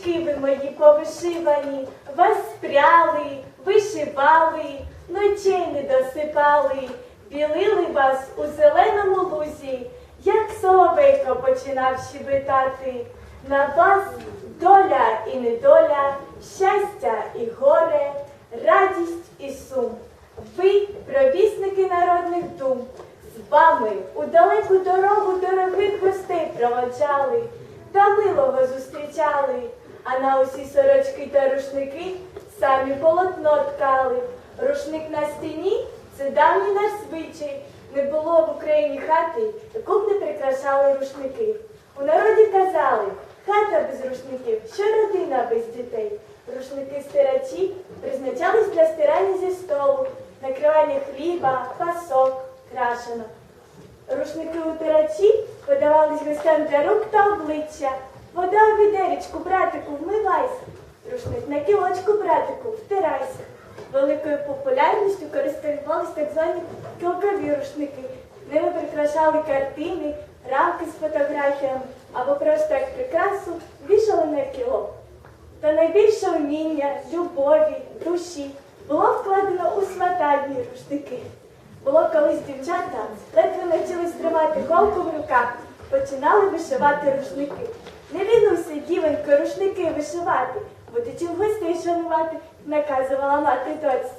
Рушнички ви мої повишивані, вас спряли, вишивали, ночей не досипали, білили вас у зеленому лузі, як соловейко починав щебетати. На вас доля і недоля, щастя і горе, радість і сум. Ви провісники народних дум. З вами у далеку дорогу дорогих гостей проводжали, та милого зустрічали, а на усі сорочки та рушники самі полотно ткали. Рушник на стіні це давній наш звичай. Не було в Україні хати, яку б не прикрашали рушники. У народі казали, хата без рушників, що родина без дітей. Рушники стирачі призначались для стирання зі столу, накривання хліба, пасок, крашенок. Рушники утирачі подавались гостям для рук та обличчя. Вода у відеречку, братику, вмивайся. Рушник на кілочку, братику, втирайся. Великою популярністю користувались так звані кілкові рушники. Ними прикрашали картини, рамки з фотографіями або просто як прикрасу вішали на кілок. Та найбільше уміння, любові, душі було вкладено у сватальні рушники. Було колись дівчата, ледве навчились тримати голку в руках, починали вишивати рушники. Не лінуйся, дівонько, рушники вишивати, будучи в гостей шанувати, наказувала мати дочці.